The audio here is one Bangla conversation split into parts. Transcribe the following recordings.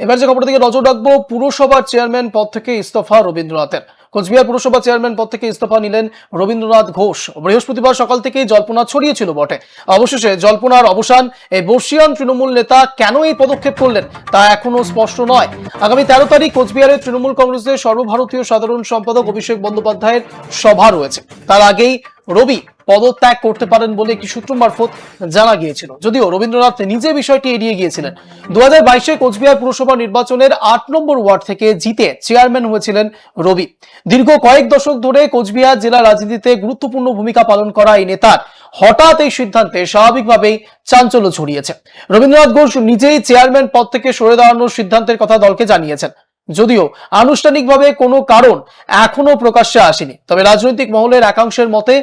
এবার যে খবর থেকে নজর রাখব, পুরসভার চেয়ারম্যান পদ থেকে ইস্তফা রবীন্দ্রনাথের। কোচবিহার পুরসভা চেয়ারম্যান পদ থেকে ইস্তফা নিলেন রবীন্দ্রনাথ ঘোষ। বৃহস্পতিবার সকাল থেকেই জল্পনা ছড়িয়েছিল বটে। অবশেষে জল্পনার অবসান এই বর্ষিয়ান তৃণমূল নেতা কেন এই পদক্ষেপ করলেন, তা এখনও স্পষ্ট নয়। আগামী তেরো তারিখ কোচবিহারের তৃণমূল কংগ্রেসের সর্বভারতীয় সাধারণ সম্পাদক অভিষেক বন্দ্যোপাধ্যায়ের সভা রয়েছে। তার আগেই রবি পদত্যাগ করতে পারেন বলে একটি সূত্র মারফত জানা গিয়েছিল। যদিও রবীন্দ্রনাথ নিজে বিষয়টি এড়িয়ে গিয়েছিলেন। দু হাজার বাইশে কোচবিহার পুরসভা নির্বাচনের আট নম্বর ওয়ার্ড থেকে জিতে চেয়ারম্যান হয়েছিলেন রবি। দীর্ঘ কয়েক দশক ধরে কোচবিহার জেলা রাজনীতিতে গুরুত্বপূর্ণ ভূমিকা পালন করা এই নেতার হঠাৎ এই সিদ্ধান্তে স্বাভাবিকভাবেই চাঞ্চল্য ছড়িয়েছে। রবীন্দ্রনাথ ঘোষ নিজেই চেয়ারম্যান পদ থেকে সরে দাঁড়ানোর সিদ্ধান্তের কথা দলকে জানিয়েছেন। যদিও আনুষ্ঠানিকভাবে কোনো কারণ এখনও প্রকাশ্যে আসেনি। তবে রাজনৈতিক মহলের একাংশের মতে,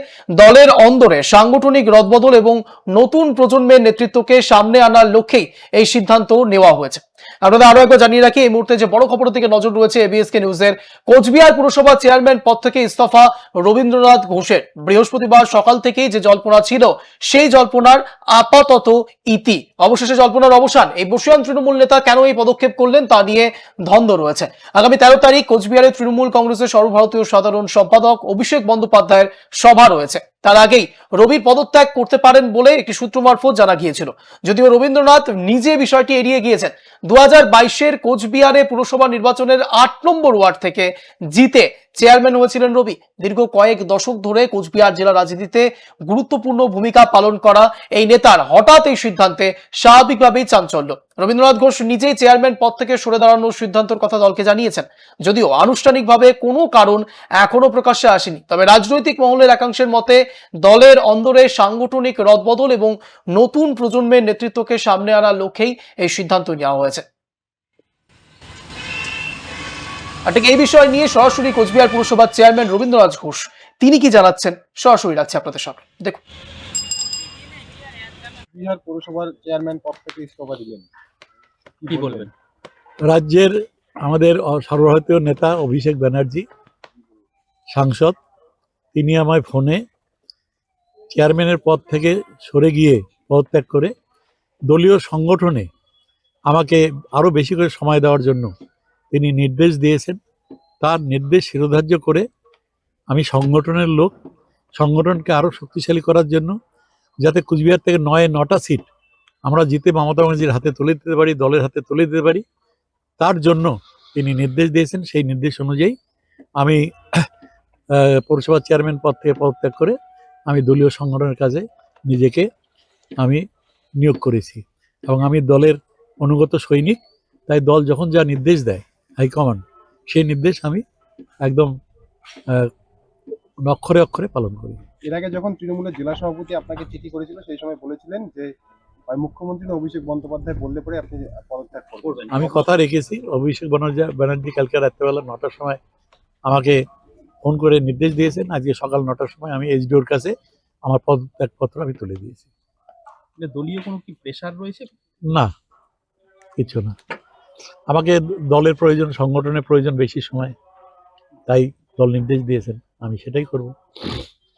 দলের অন্দরে সাংগঠনিক রদবদল এবং নতুন প্রজন্মের নেতৃত্বকে সামনে আনার লক্ষ্যেই এই সিদ্ধান্ত নেওয়া হয়েছে। আপনাদের আরও একবার জানিয়ে রাখি, এই মুহূর্তে যে বড় খবরের দিকে নজর রয়েছে এবিএসকে নিউজের, কোচবিহার পুরসভা চেয়ারম্যান পদ থেকে ইস্তফা রবীন্দ্রনাথ ঘোষের। বৃহস্পতিবার সকাল থেকেই যে জল্পনা ছিল, সেই জল্পনার আপাতত ইতি। অবশেষে জল্পনার অবসান। এই বসিয়ান তৃণমূল নেতা কেন এই পদক্ষেপ করলেন তা নিয়ে দ্বন্দ্ব রয়েছে। আগামী তেরো তারিখ কোচবিহারের তৃণমূল কংগ্রেসের সর্বভারতীয় সাধারণ সম্পাদক অভিষেক বন্দ্যোপাধ্যায়ের সভা রয়েছে। তার আগেই রবির পদত্যাগ করতে পারেন বলে একটি সূত্র মারফত জানা গিয়েছিল। যদিও রবীন্দ্রনাথ নিজে বিষয়টি এড়িয়ে গিয়েছেন দু হাজার বাইশের কোচবিহারে পুরসভা নির্বাচনের আট নম্বর ওয়ার্ড থেকে জিতে চেয়ারম্যান হয়েছিলেন রবি। দীর্ঘ কয়েক দশক ধরে কোচবিহার জেলা রাজনীতিতে গুরুত্বপূর্ণ ভূমিকা পালন করা এই নেতার হঠাৎ এই সিদ্ধান্তে স্বাভাবিকভাবেই চাঞ্চল্য। রবীন্দ্রনাথ ঘোষ নিজেই চেয়ারম্যান পদ থেকে সরে দাঁড়ানোর সিদ্ধান্তের কথা দলকে জানিয়েছেন। যদিও আনুষ্ঠানিকভাবে কোনো কারণ এখনও প্রকাশ্যে আসেনি। তবে রাজনৈতিক মহলের একাংশের মতে, দলের অন্দরে সাংগঠনিক রদবদল এবং নতুন প্রজন্মের নেতৃত্বকে সামনে আনার লক্ষ্যেই এই সিদ্ধান্ত নেওয়া হয়েছে। আর ঠিক এই বিষয় নিয়ে সরাসরি কোচবিহার পুরসভার চেয়ারম্যান রবীন্দ্রনাথ ঘোষ তিনি কি জানাচ্ছেন? সরাসরি রাখছে আপনাদের সামনে। দেখুন। বিহার পৌরসভার চেয়ারম্যান পদ থেকে ইস্তফা দিলেন। কি বলবেন? রাজ্যের আমাদের সর্বভারতীয় নেতা অভিষেক ব্যানার্জি সাংসদ তিনি আমায় ফোনে চেয়ারম্যানের পদ থেকে সরে গিয়ে পদত্যাগ করে দলীয় সংগঠনে আমাকে আরও বেশি করে সময় দেওয়ার জন্য তিনি নির্দেশ দিয়েছেন, তার নির্দেশ শিরোধার্য করে আমি সংগঠনের লোক, সংগঠনকে আরও শক্তিশালী করার জন্য যাতে কুচবিহার থেকে নয়, নটা সিট আমরা জিতে মমতা ব্যানার্জির হাতে তুলে দিতে পারি, দলের হাতে তুলে দিতে পারি, তার জন্য তিনি নির্দেশ দিয়েছেন। সেই নির্দেশ অনুযায়ী আমি পৌরসভার চেয়ারম্যান পদ থেকে পদত্যাগ করে আমি দলীয় সংগঠনের কাজে নিজেকে আমি নিয়োগ করেছি এবং আমি দলের অনুগত সৈনিক, তাই দল যখন যা নির্দেশ দেয় হাইকমান্ড সেই নির্দেশ আমি একদম অক্ষরে অক্ষরে পালন করি। এর আগে যখন তৃণমূলের জেলা সভাপতি আপনাকে চিঠি করেছিল সেই সময় বলেছিলেন যে মুখ্যমন্ত্রী অভিষেক বন্দ্যোপাধ্যায় বললে পরে আপনি পদত্যাগ করবেন। আমি কথা রেখেছি অভিষেক ব্যানার্জি ব্যানার্জি কালকে রাত্রেবেলা নটার সময় আমাকে ফোন করে নির্দেশ দিয়েছেন। আজকে সকাল নটার সময় আমি এইচডিওর কাছে আমার পদত্যাগপত্র আমি তুলে দিয়েছি। দলীয় কোনো কি প্রেশার রয়েছে? না কিছু না। আমাকে দলের প্রয়োজন সংগঠনের প্রয়োজন বেশি সময় তাই দল নির্দেশ দিয়েছেন আমি সেটাই করব।